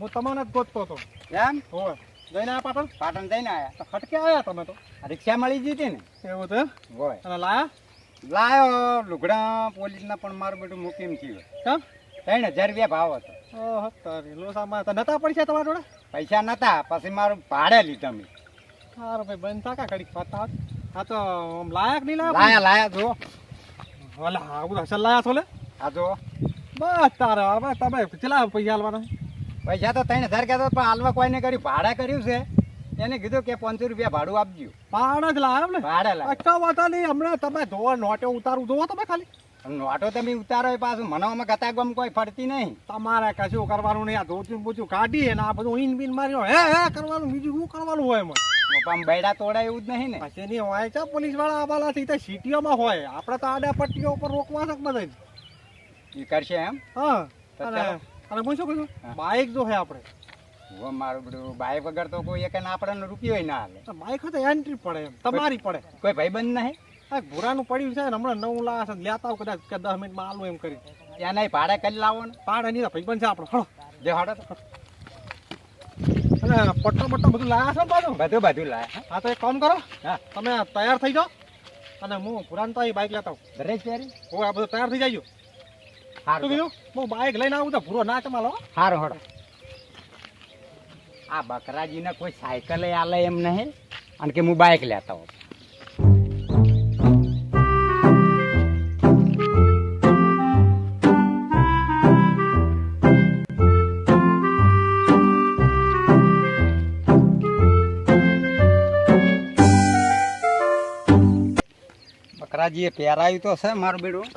હું તમને જ ગોતતો હતો. એમ? હોય. જઈને આયા પાટણ? પાટણ જઈને તો ખટકે આયા તમે તો. રિક્ષા મળી જતી ને? એવું તો? હોય. અને લાયા? લાયો લુગડા પોલીસના પણ મારું બધું મૂકીને થયું. કેમ? ત્રણ હજાર રૂપિયા ભાવ હતો. ઓહો તારી લોસામાં તો નતા પડી તમારા જોડે? પૈસા નતા પછી મારું ભાડે લીધા મેં. સારું ભાઈ બંધ થાકા ઘડીક ફરતા હા તો લાયક નહીં લાયા લાયા લાયા જો ઓલા આવું હસલ લાયા છો લે. આ જો બસ તારા તમે કેટલા પૈસા હાલવાના પૈસા તો ત્રણ હજાર કહેતો પણ હાલમાં કોઈને કર્યું? ભાડા કર્યું છે. એને કીધું કે પાંચસો રૂપિયા ભાડું આપજો. ભાડા જ લાયા ને ભાડે લાયા. અચ્છા વાતા નહીં. હમણાં તમે જોવો નોટો ઉતારું. જોવો તમે ખાલી. નોટો તમે ઉતારો પાછું પાછું. મનાવામાં ગતા ગમ કોઈ ફરતી નહીં. તમારે કશું કરવાનું નહીં. આ ધોતું બોચું કાઢી અને આ બધું ઈન બીન માર્યો. હે હે કરવાનું. બીજું શું કરવાનું હોય એમાં? આમ બૈડા તોડાય એવું જ નહીં ને. પછી નહીં હોય છે પોલીસવાળા આવાલાથી તો સિટીઓમાં હોય. આપણે તો આડા પટ્ટીઓ ઉપર રોકવા શક બધા. એ કરશે એમ? હા. અને. હું શું કહ્યું હા. બાઇક જો હે આપણે. મારું બધું બાઈક વગર તો કોઈ એક આપણને રૂપિયો ના હાલે. બાઇક હતો તો એન્ટ્રી પડે તમારી પડે. કોઈ ભાઈબંધ નહીં? આ ભૂરાનું પડ્યું છે ને હમણાં નવું લાસ છે લેતા આવું કદાચ કે દસ મિનિટમાં આલું એમ કરી. ત્યાં નહીં ભાડે કરી લાવો ને? ભાડે નહીં ભાઈ પણ છે આપણો. હળો જે હાડે તો. અને પટ્ટો પટ્ટો બધું લાયા છો પાછું બધું બધું લાય હા. તો એક કામ કરો. હા. તમે તૈયાર થઈ જાઓ. અને હું ભૂરાન તો બાઇક લેતા આવું. દરેક તૈયારી? હું આ બધું તૈયાર થઈ જાય સારું કીધું હું બાઇક લઈને આવું તો ભૂરો ના ચમાલો હારો હડો આ બકરાજીને કોઈ સાયકલે આલે એમ નહીં અને કે હું બાઇક લેતા હોઉં. બકરાજીએ પહેરાયું તો છે મારું બેડું.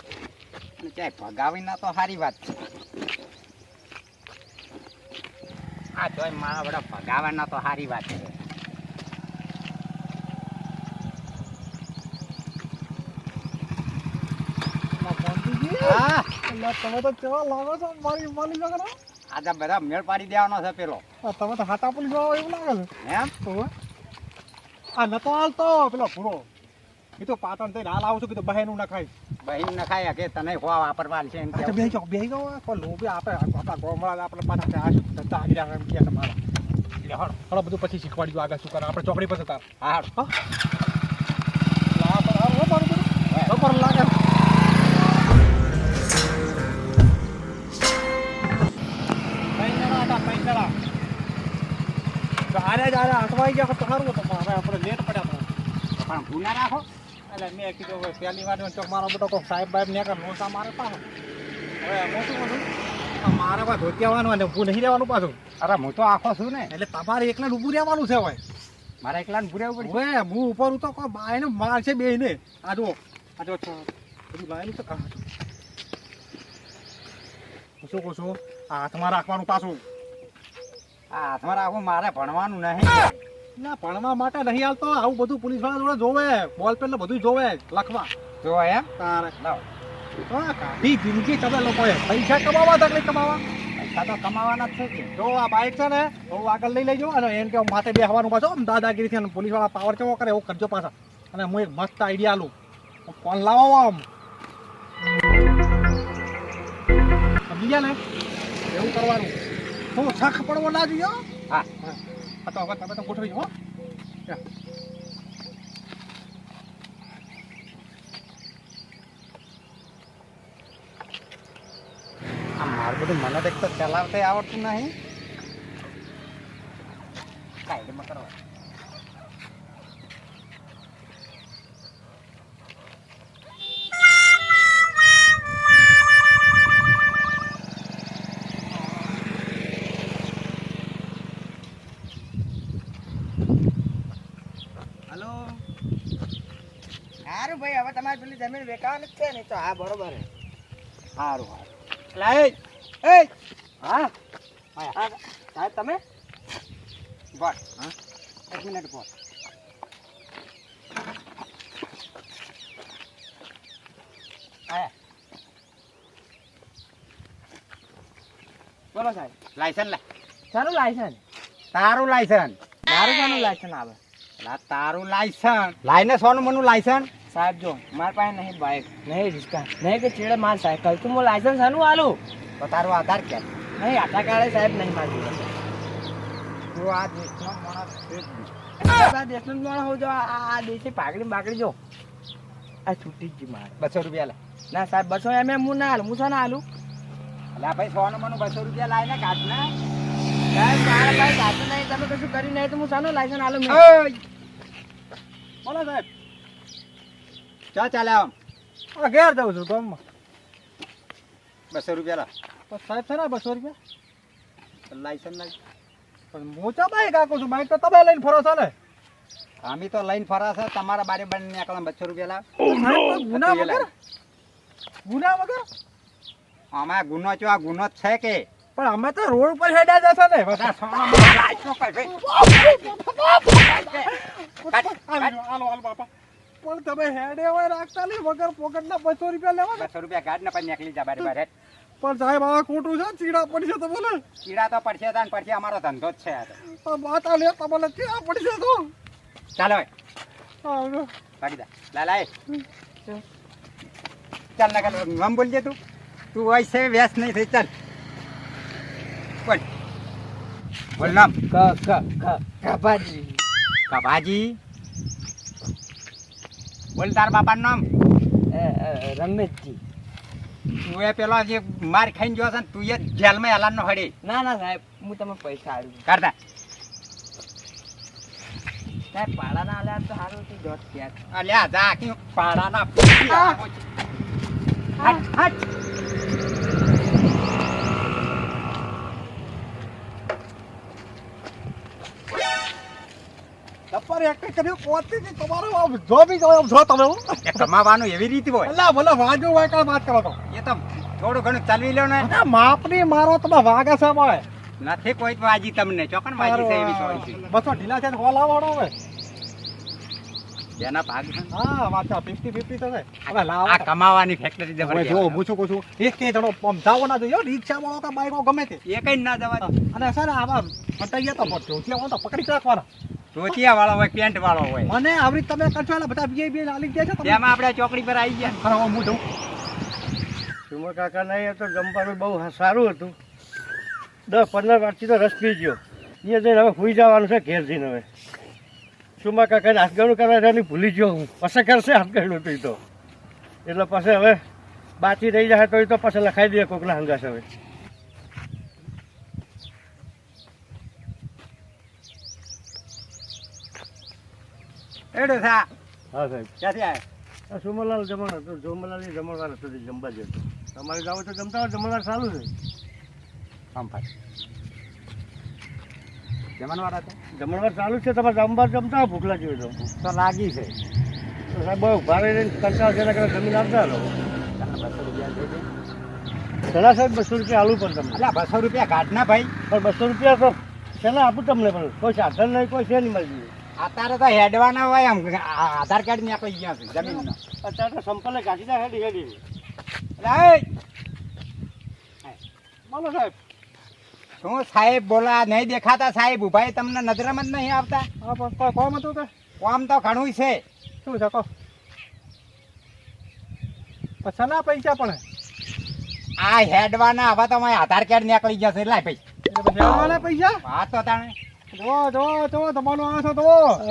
ક્યાંય ભગાવી ના તો સારી વાત છે. આ તોય મારા બધા ભગાવાના તો સારી વાત છે. તમે તો કેવા લાગો છો મારી માલી વગર આજે બધા મેળ પાડી દેવાનો છે પેલો. તમે તો હાટા પોલીસવાળા એવું લાગે છે? એમ? ઓવે. આ નતો હાલતો પેલો ભૂરો. એ તો પાટણ થઈને હાલ આવું છું કીધું બહેનું ના ખાઈ બહીન નખાય કે તને ખોવા વાપરવા છે એમ બેહી જાઓ લોભી આપે. આપણા ગોમડા આપણે પાછા ધંધા આગળ એમ કહે તમારા એટલે હળ હળ બધું પછી શીખવાડી દો આગળ શું કરે. આપણે ચોકડી પાસે તાર હા. હા. લા પર હારું હો મારું બધું બપોર લાગે. આરે જ આરે અટવાઈ ગયા તો સારું તો આપણે લેટ પડ્યા પણ ભૂના રાખો. એટલે મેં કીધું હવે પહેલી વાર તો મારો બેટો કોઈ સાહેબ બાહેબ ને કર નોસા મારે પાછો. હવે હું શું કહું મારે પાસે ધોતિયાવાનું અને ઊભું નહીં રહેવાનું પાછું. અરે હું તો આખો છું ને. એટલે તમારે એકલા ઊભું રહેવાનું છે હવે. મારા એકલાને ભૂરેવું પડશે? હવે હું ઉપર હું તો કોઈ બાયને માર છે બે ને આ જો આ જો બધું લાયેલું હું શું કહું છું? આ હાથમાં રાખવાનું પાછું. આ હાથમાં રાખવું મારે ભણવાનું નહીં. ના ભણવા માટે નહીં હાલતો. આવું બધું પોલીસવાળા જોડે જોવે. બોલ પેન બધું જોવે લખવા. જોવે એમ? તારે. કાઢી જિંદગી તમે લોકોએ. પૈસા કમાવા તકલીફ કમાવા? પૈસા તો કમાવાના જ છે જો આ બાઇક છે ને બહુ આગળ લઈ લેજો અને એમ કે માથે બેસવાનું પાછો. આમ દાદાગીરીથી અને પોલીસવાળા પાવર કેવો કરે એવું કરજો પાછા. અને હું એક મસ્ત આઈડિયા આલું ફોન લાવો આમ સમજી ગયા ને? એવું કરવાનું. હું શખ પડવો ના જોઈએ હા. હા. હા તો હવે તમે તો ગોઠવી હો આ મારું બધું મને દેખ તો ચલાવતા આવડતું નહીં કાયદેમાં કરવા સારું ભાઈ હવે તમારી પેલી જમીન વેચાવાની જ છે ને તો. હા બરોબર છે સારું સારું લાય એ! હા? હા સાહેબ તમે? બસ હા? એક મિનિટ બોલ. બોલો સાહેબ. લાયસન્સ લે. સારું લાયસન્સ? તારું લાયસન્સ. મારું સારું લાયસન્સ આવે. તારું લાયસન્સ. લાઈને સોનું મનું લાયસન્સ? સાહેબ જો માર પાસે નહીં બાઇક નહીં રિસ્કા. નહીં કે ચેડે માર સાયકલ તું હું લાયસન્સ શાનું આલું. તો તારું આધાર કાર્ડ નહીં આધાર કાર્ડ સાહેબ નહીં મારી તું આ દેશનો માણસ છે. આપણા દેશનો જ માણસ હોઉં આ દેશી આ પાઘડી બાકડી જો. આ છૂટી જ માર. બસો રૂપિયા લે. ના સાહેબ બસો એમ એમ હું ના હાલું હું ના હાલું અલા ભાઈ સોનું મનું બસો રૂપિયા લાવીને કાઢ ને. ચા આ જાઉં છું ગામમાં. બસો રૂપિયા લા. સાહેબ છે ને બસો રૂપિયા? લાયસન્સ લાગ પણ હું ચા બાઈક આખું છું? બાઈક તો તમે લઈને ફરો છો ને. અમે તો લઈને ફરા છે. તમારા બારે બને નીકળે બસો રૂપિયા લાવ ગુના વગર? ગુના વગર? આમાં ગુનો છો આ ગુનો છે કે? પણ અમે તો રોડ ઉપર હેડ્યા જશે ને. બધા પણ તમે હેડે હોય રાખતા નહીં વગર પોકેટના બસો રૂપિયા લેવા બસો રૂપિયા ગાડ ને પણ નીકળી જા બારે બારે. પણ સાહેબ આ ખોટું છે? ચીડા પડશે તમને ચીડા તો પડશે તાન પડશે અમારો ધંધો જ છે આ તો. આ માતા લે તમને ચીડા પડશે તો. ચાલો ભાગી જા. લાલાય. ચાલ ના કાલ નામ બોલજે તું. તું હોય છે વ્યાસ નહીં થઈ ચાલ. બોલ બોલ નામ. ક ક ક કપાજી. કભાજી બોલ તાર બાપાનું નામ. રમેશજી. તું એ પેલો જે માર ખાઈને ગયો છે ને તું એ જેલમાં નો હડી. ના ના સાહેબ હું તમે પૈસા આલું. કરતા સાહેબ ભાડા ના આલ્યા તો સારું ત્યાં અલ્યા જા કે પાડાના હટ હટ. એક કર્યું કોતી તમારો આમ જો બી જો આમ જો તમે એ કમાવાનું એવી રીત હોય. અલા ભલે વાજો હોય કાંઈ વાત કરો તો. એ તો થોડું ઘણું ચલવી લો ને. અરે માપની મારો તમે વાગે છે ભાઈ નથી કોઈ વાજી તમને ચોકન વાજી છે એવી સોરી બસો ઢીલા છે હોલ આવવાનો હવે. જેના ભાગ હા વાચા 50 50 તો હવે લાવ. આ કમાવાની ફેક્ટરી જબરજસ્ત જો હું શું કહું છું એક કે જણો પમ જાવો ના જોઈએ રિક્ષા વાળો કે બાઈક ગમે તે. એ કઈ ના જવા. અને સર આવા ફટાઈ ગયા તો હું તો પકડી રાખવાના. ધોતિયા વાળો હોય પેન્ટ વાળો હોય. મને આવરી તમે કરશો એટલે બધા બીએ બી લાલી દે છે તમે. આપણે ચોકડી પર આવી ગયા. ખરા હું જઉં. સુમર કાકા નહીં તો જમવાનું બહુ સારું હતું. દસ પંદર વારથી તો રસ પી ગયો. એ જઈને હવે સુઈ જવાનું છે ઘેર જઈને હવે. સુમા કાકાને હાથગાણું કરવા છે ભૂલી ગયો હું. પછી કરશે હાથગાણું તો તો. એટલે પછી હવે બાકી રહી જાય તો એ તો પછી લખાઈ દઈએ કોકના હંગાશ હવે. એડો થા. હા સાહેબ. ક્યાંથી આવ્યા આ સુમરલાલ જમણ હતું. સુમરલાલની જમણવાર હતો જમવા જતો તમારે ગાવ તો જમતા હોય જમણવાર સારું છે. આમ ભાઈ. જમણવાર હતા? જમણવાર ચાલુ છે તમારે જમવા જમતા હોય ભૂખ લાગી હોય તો. તો લાગી છે. તો સાહેબ બહુ ભારે રહીને કંટાળ છે એના કરતા જમીન આપતા રહો. બસો રૂપિયા ઘણા સાહેબ બસો રૂપિયા આલું પણ તમને. અલ્યા બસો રૂપિયા કાઢ ના ભાઈ. પણ બસો રૂપિયા તો પહેલાં આપું તમને પણ. કોઈ સાધન નહીં કોઈ છે નહીં મળી અત્યારે તો હેડવાના હોય એમ આધાર કાર્ડ નીકળી ગયા છે જમીનનો. અત્યારે તો સંપલે કાઢી દે હેડી હેડી બોલો સાહેબ. શું સાહેબ બોલા નહીં દેખાતા સાહેબ? ઉભાઈ તમને નજરમાં જ નહીં આવતા? હા કોમ હતું કે? કોમ તો ઘણું છે. શું છે કહો? પછી ના પૈસા પણ? આ હેડવાના હવે તો આધાર કાર્ડ નીકળી ગયા છે. એટલે પછી આવવાના પૈસા? વાત તો તાણે. જો જો જો તમારો આ તો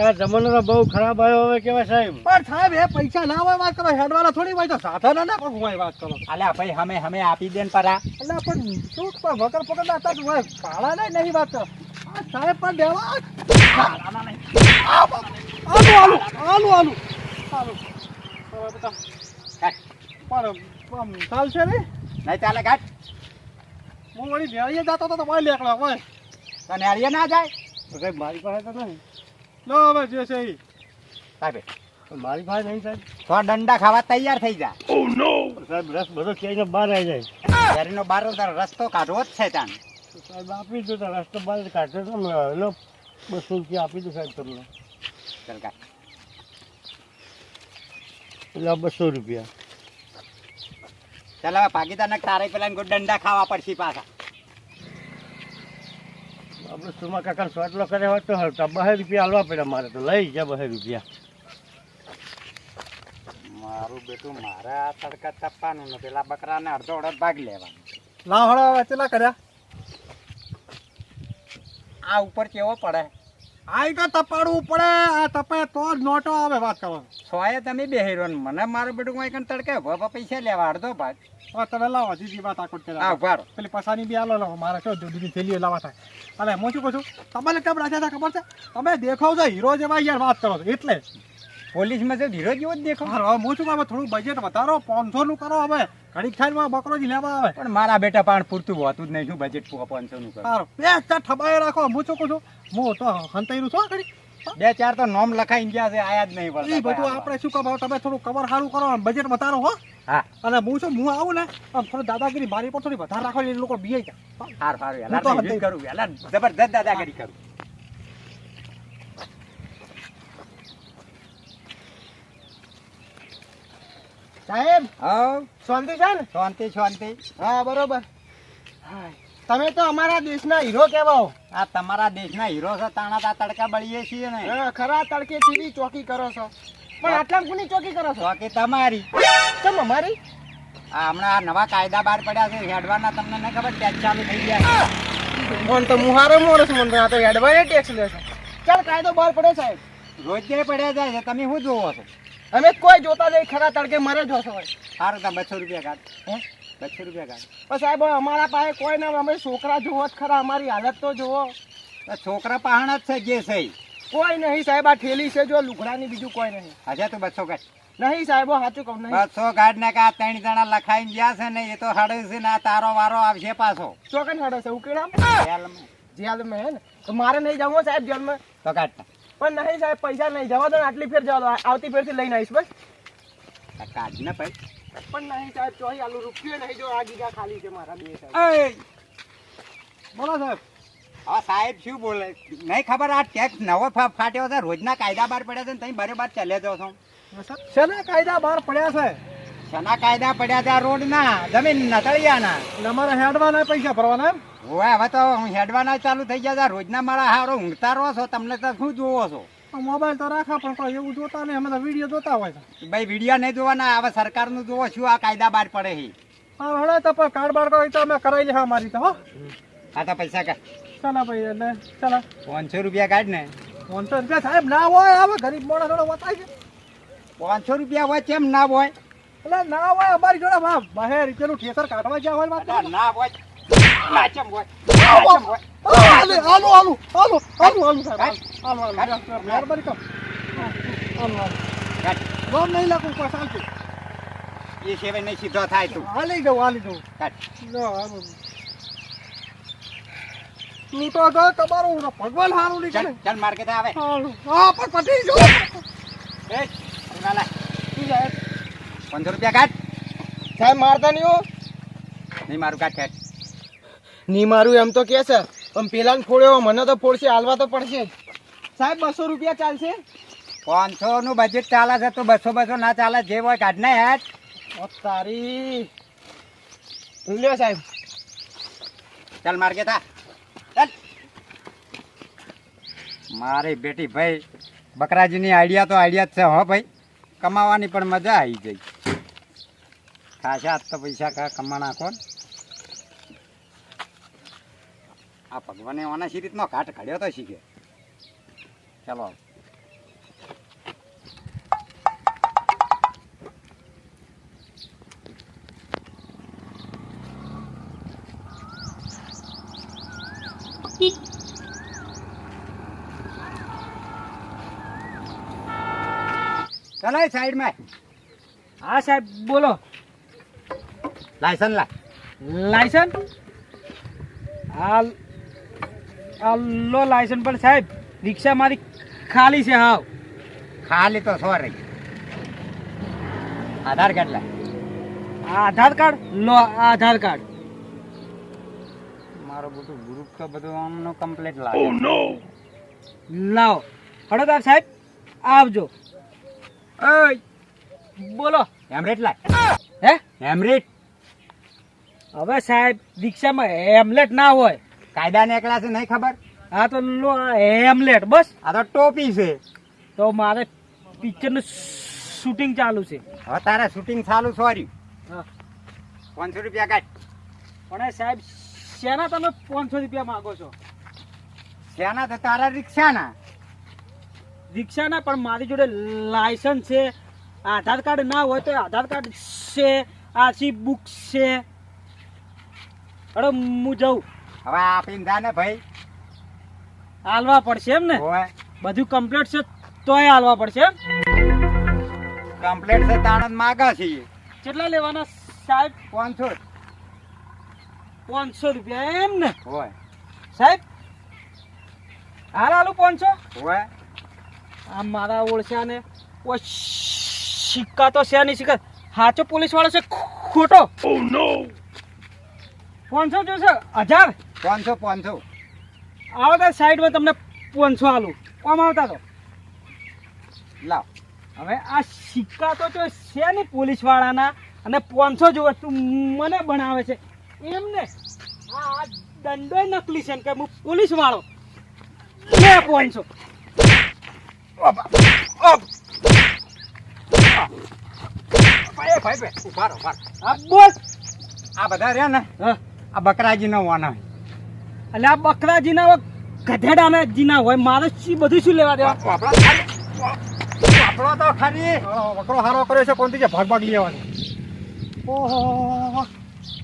આ જમાનો બહુ ખરાબ આવ્યો હવે કેવાય સાહેબ. પણ સાહેબ એ પૈસા ના હોય વાત કરો હેડવાના થોડી હોય તો સાધન ના પણ હોય વાત કરો. અલ્યા ભાઈ હમે હમે આપી દે ને પરા. એટલે પણ શું પણ વગર પકડ ના હતા હોય. ભાડા નહીં નહીં વાત. કરો સાહેબ પણ દેવા આલુ આલુ આલુ આલુ. આલુ બધા પણ ચાલશે ને? નહીં ચાલે કાઢ હું વળી વેળીએ જતો તો ભાઈ લેકડા હોય તને નેળીએ ના જાય. તો સાહેબ મારી પાસે તો નહીં. લો હવે જે છે એ સાહેબ મારી પાસે નહીં સાહેબ. તો દંડા ખાવા તૈયાર થઈ જા. સાહેબ રસ બધો ક્યાંય બહાર આવી જાય. શેરીનો બાર રસ્તો કાઢવો જ છે તાન. સાહેબ આપી દો તો રસ્તો બહાર કાઢો તો ને લો બસો રૂપિયા આપી દો સાહેબ તમને. ચાલ કાઢ. એટલે બસો રૂપિયા. ચાલ હવે ભાગીદાર ને તારે પેલા ને કોઈ દંડા ખાવા પડશે પાછા. આપણે સુમા કાકા સ્વાટલો કરે હોત તો હલતા બહે રૂપિયા હાલવા પડ્યા મારે તો. લઈ ગયા બહે રૂપિયા. મારું બેટું મારે આ તડકા તપવાનું ને પેલા બકરાને અડધો અડધ ભાગ લેવાનો. લાવ હળા હવે ચેલા કર્યા? આ ઉપર કેવો પડે? આ તો તપાડવું પડે આ તપે તો જ નોટો આવે વાત કરો સોએ તમે બેહીરો ને મને મારું બેટું કોઈ કણ તડકે ઊભા પૈસા લેવા અડધો ભાગ. હવે તમે લાવો જીજી વાત આખું કરે ઊભા રહો. પેલી પસાની બી આલો લાવો મારા શું દૂધની થેલીઓ લાવા થાય. અને હું શું કહું છું? તમને કેમ રાજા હતા ખબર છે? તમે દેખાવ છો હીરો જેવા યાર વાત કરો છો એટલે. પોલીસમાં તો ધીરો જેવો જ દેખો હારું, હવે હું શું હવે થોડું બજેટ વધારો પાંચસો નું કરો હવે. ઘડીક ખાઈને બકરોજી લેવા આવે. પણ મારા બેટા પાણ પૂરતું હોતું જ નહીં શું બજેટ પાંચસો નું કરો? બે ઠબાઈ રાખો હું શું કહું છું? હું તો હંતાઈનું છું ઘડી બે ચાર તો નોમ લખાઈ ગયા છે આયા જ નહીં પડતા બધું આપણે શું કમાવો તમે થોડું કવર સારું કરો બજેટ વધારો હો. હા. અને હું શું હું આવું ને? આમ થોડું દાદાગીરી મારી પર થોડી વધારે રાખો એ લોકો બીએ જાય. હાર હું તો વેલા કરું વેલા જબરદસ્ત દાદાગીરી કરું. સાહેબ હા? શાંતિ છે ને? શાંતિ શાંતિ. હા બરોબર. તમે તો અમારા દેશના હીરો કહેવાઓ. આ તમારા દેશના હીરો છે તાણા તા તડકા બળીએ છીએ ને. ખરા તડકે ચીવી ચોકી કરો છો. પણ આટલા કોની ચોકી કરો છો? કે તમારી. કેમ અમારી? આ હમણાં આ નવા કાયદા બહાર પડ્યા છે હેડવાના તમને ન ખબર ટેક્સ ચાલુ થઈ ગયા મન તો મુહારો મોરસ મન તો આ તો હેડવાને ટેક્સ લેશો. ચાલ કાયદો બહાર પડે સાહેબ. રોજ જે પડ્યા જાય છે તમે શું જોવો છો? અમે કોઈ જોતા નહીં ખરા તડકે મરે જોશો સારું તમે બસો રૂપિયા કાઢ. હે? બસો રૂપિયા કાઢ પણ સાહેબ અમારા પાસે કોઈ ના અમે છોકરા જુઓ જ ખરા અમારી હાલત તો જુઓ. છોકરા પહાણ જ છે જે છે કોઈ નહીં સાહેબ આ ઠેલી છે જો લુગડાની બીજું કોઈ નહીં. હજે તો બસો કાઢ નહીં સાહેબ સાચું કહું નહીં. બસો કાઢ ને કે આ ત્રણ જણા લખાઈને ગયા છે ને એ તો હડે છે ને આ તારો વારો આવશે પાછો. ચોકન હડે છે ઉકેલા જેલમાં. હે ને? તો મારે નહીં જવું સાહેબ જેલમાં. તો કાઢ પણ નહીં સાહેબ પૈસા નહીં જવા દો ને આટલી ફેર જવા દો આવતી ફેરથી લઈને આવીશ બસ. કાઢ ને ભાઈ પણ નહીં સાહેબ ચોહી આલુ રૂપિયો નહીં જો આ ગીગા ખાલી છે મારા બે સાહેબ. બોલો સાહેબ. હા સાહેબ શું બોલે? નહીં ખબર આ ટેક્સ નવો ફા- ફાટ્યો છે? રોજના કાયદા બહાર પડ્યા છે ને તમે બરોબર ચાલે જો છો. શેના કાયદા બહાર પડ્યા છે? શેના કાયદા પડ્યા છે? આ રોડના જમીન નતળિયાના. અમારે હેડવાના પૈસા ભરવાના હોય હવે હવે તો હું હેડવાના ચાલુ થઈ ગયા છે. રોજના મારા હારો ઊંઘતા રહો છો તમને તો શું જોવો છો? મોબાઈલ તો રાખા પણ કોઈ એવું જોતા નહીં. અમે તો વીડિયો જોતા હોય છે. ભાઈ વીડિયો નહીં જોવાના હવે સરકારનું જોવો શું આ કાયદા બહાર પડે છે. હા હળે તો પણ કાર્ડ બાર કોઈ તો અમે કરાવી લેવા અમારી તો હો. આ તો પૈસા કાઢ. ચાલો ભાઈ એટલે ચાલો. પાંચસો રૂપિયા કાઢ ને. પાંચસો રૂપિયા સાહેબ ના હોય હવે ગરીબ મોડા થોડો વતાય છે. પાંચસો રૂપિયા હોય કેમ ના હોય? એટલે ના હોય અમારી જોડે વાહ બહેર પેલું ઠેસર કાઢવા જ્યાં હોય. ના હોય. ના કેમ હોય? ના આલો આલો આલો આલો આલો હાલો સાહેબ હાલો હાલો મહેરબાની કરો આલો આલો કાઢ. નહીં લાગુ કોઈ શાંતિ. એ સિવાય નહીં સીધો થાય તું. હાલી જવું હાલી જવું લો, આલો તું તો તમારું ભગવાન હારું નીકળે ચાલ માર્કેટ આવે. હા પણ પતી જો. એ ના લાય. તું જાય. પાંચસો રૂપિયા કાઢ. સાહેબ મારતા નહીં હો. નહીં મારું કાઢ કાઢ. નહીં મારું એમ તો કે છે. પણ પેલા ફોડ્યો મને તો ફોડશે હાલવા તો પડશે. સાહેબ બસો રૂપિયા ચાલશે? પાંચસો નું બજેટ ચાલે છે તો બસો બસો ના ચાલે જે હોય કાઢ ને ઓ તારી. લ્યો સાહેબ. ચાલ માર્ગે તા ચાલ. મારી બેટી ભાઈ બકરાજીની આઈડિયા તો આઈડિયા જ છે હો ભાઈ. કમાવાની પણ મજા આવી જઈ ખાસા તો પૈસા કા કમાણા કોણ? આ ભગવાને ઓના સી રીતનો ઘાટ ઘડ્યો તો શીખે. ચાલો. ચાલો એ સાઈડમાં. હા સાહેબ બોલો. લાયસન્સ લા. લાયસન આ લો લાયસન્સ પણ સાહેબ રિક્ષા મારી ખાલી છે હાવ. ખાલી તો સોરી આધાર કાર્ડ લા. આધાર કાર્ડ? લો આધાર કાર્ડ. મારો બધું ગ્રુપ તો બધું આમનું કમ્પ્લીટ લાગે. લાવો. હડોદાર સાહેબ આવજો. ઓય. બોલો. હેમરેટ લાય. હે? હેમરેટ હવે સાહેબ રિક્ષામાં હેમલેટ ના હોય. કાયદા નીકળ્યા છે નહીં ખબર? આ તો લો હેમલેટ બસ. આ તો ટોપી છે. તો મારે પિક્ચરનું શૂટિંગ ચાલુ છે. હવે તારે શૂટિંગ ચાલુ સોરી. હા. પાંચસો રૂપિયા કાઢ. પણ સાહેબ શેના તમે પાંચસો રૂપિયા માંગો છો? શેના તો તારા રિક્ષાના? રિક્ષાના પણ મારી જોડે લાયસન્સ છે. આધાર કાર્ડ ના હોય તો આધાર કાર્ડ છે આરસી બુક છે. અરે હું જઉં. હવે આપીને જા ને ભાઈ. હાલવા પડશે એમ ને? બધું કમ્પ્લીટ છે તોય હાલવા પડશે કમ્પ્લેટ છે તાણંદ માગા છીએ કેટલા લેવાના સાહેબ? પાંચસો. પાંચસો રૂપિયા એમ ને? હોય સાહેબ? હાલ હાલું પાંચસો. હોય આ મારા ઓળખ્યાને ઓ સિક્કા તો છે નહીં સિક્કા. સાચો પોલીસ વાળો છે ખોટો. પાંચસો જોશે. હજાર. પાંચસો પાંચસો. આવો તો સાઈડમાં તમને પાંચસો આલું. કોમ આવતા તો? લાવ. હવે આ સિક્કા તો જો છે ને પોલીસ વાળાના અને પાંચસો જો વસ્તુ મને બનાવે છે. એમને આ આ દંડો નકલી છે ને કે હું પોલીસ વાળો લે પાંચસો ભાઈ ભાઈ ભાઈ ઊભા રહો ઊભા આ બોલ. આ બધા રહ્યા ને? આ આ બકરાજીનો વાના. એટલે આ બકરાજીના હવે ગધેડાના જીના હોય મારે શી બધું શું લેવા દેવા? આપણો ખાલી. તો ખરી હા, વકરો હારો કર્યો છે કોનથી ભાગ ભાગ લેવાની ઓહો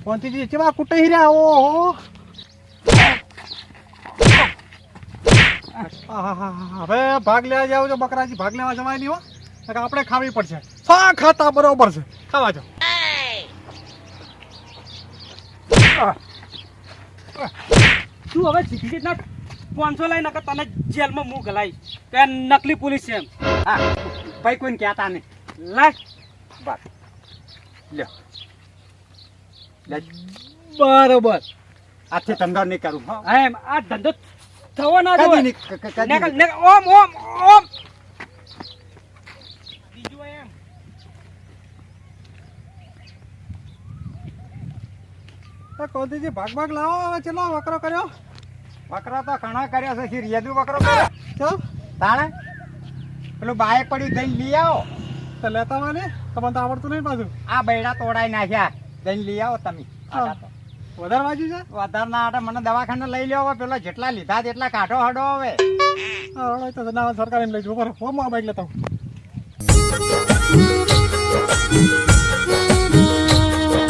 કોનથી ચેવા કુટે રહ્યા ઓહો હવે ભાગ લેવા જાવ છો બકરાજી? ભાગ લેવા જવાય નહીં હો. આપણે ખાવી પડશે. હા ખાતા બરોબર છે. ખાવા જાવ તું હવે સીધી ના પાંચસો લઈ નકર તને જેલમાં મું ગલાઈ કે નકલી પોલીસ છે એમ. હા ભાઈ કોઈને કહેતા નહીં. લાય. બસ લ્યો. બરોબર. આજથી ધંધો નહીં કરું હા. એમ. આ ધંધો થવો ના જોઈએ ઓમ ઓમ ઓમ બીજું એમ તો કોનથી ભાગ ભાગ લાવો હવે ચલો વકરો કર્યો. વકરો તો ઘણા કર્યા છે શી વકરો કર્યો? ચલો. તાણે? પેલું બાઈક પડ્યું જઈને લઈ આવો. તો લેતા મને તમને તો આવડતું નહીં પાછું. આ બૈડા તોડાઈ નાખ્યા. જઈને લઈ આવો તમે. વધારે વાંચ્યું છે? વધારે ના આટે મને દવાખાને લઈ લ્યો હવે પેલા જેટલા લીધા તેટલા કાઢો હડો હવે. હા તો ના સરકાર એમ લઈ જવું બરો હું આ બાઈક લેતા હું